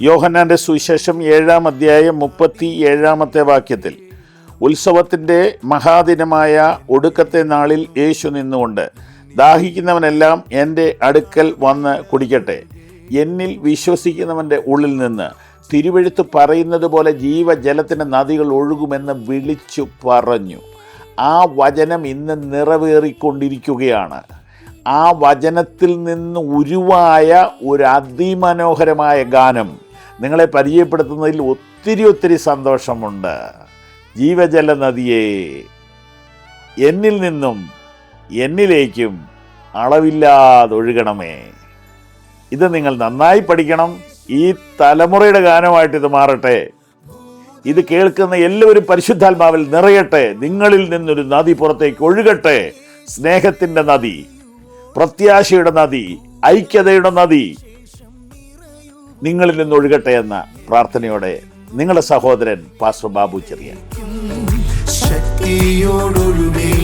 യോഹന്നാന്റെ സുവിശേഷം ഏഴാം അധ്യായം മുപ്പത്തി ഏഴാമത്തെ വാക്യത്തിൽ ഉത്സവത്തിന്റെ മഹാദിനമായ ഒടുക്കത്തെ നാളിൽ യേശു നിന്നുകൊണ്ട് ദാഹിക്കുന്നവനെല്ലാം എന്റെ അടുക്കൽ വന്ന് കുടിക്കട്ടെ. എന്നിൽ വിശ്വസിക്കുന്നവന്റെ ഉള്ളിൽ നിന്ന് തിരുവെഴുത്ത് പറയുന്നത് പോലെ ജീവജലത്തിന്റെ നദികൾ ഒഴുകുമെന്ന് വിളിച്ചു പറഞ്ഞു. ആ വചനം ഇന്ന് നിറവേറിക്കൊണ്ടിരിക്കുകയാണ്. ആ വചനത്തിൽ നിന്ന് ഉരുവായ ഒരു അതിമനോഹരമായ ഗാനം. നിങ്ങളെ പരിചയപ്പെടുത്തുന്നതിൽ ഒത്തിരി ഒത്തിരി സന്തോഷമുണ്ട്. ജീവജല നദിയെ എന്നിൽ നിന്നും എന്നിലേക്കും അളവില്ലാതെ ഒഴുകണമേ ഇത് നിങ്ങൾ നന്നായി പഠിക്കണം. ഈ തലമുറയുടെ ഗാനമായിട്ട് ഇത് മാറട്ടെ. ഇത് കേൾക്കുന്ന എല്ലാവരും പരിശുദ്ധാത്മാവിൽ നിറയട്ടെ. നിങ്ങളിൽ നിന്നൊരു നദി പുറത്തേക്ക് ഒഴുകട്ടെ. സ്നേഹത്തിന്റെ നദി പ്രത്യാശയുടെ നദി ഐക്യതയുടെ നദി നിങ്ങളിൽ നിന്ന് ഒഴുകട്ടെ എന്ന പ്രാർത്ഥനയോടെ നിങ്ങളുടെ സഹോദരൻ പാസ്റ്റർ ബാബു ചെറിയ ശക്തിയോടൊഴുകണമേ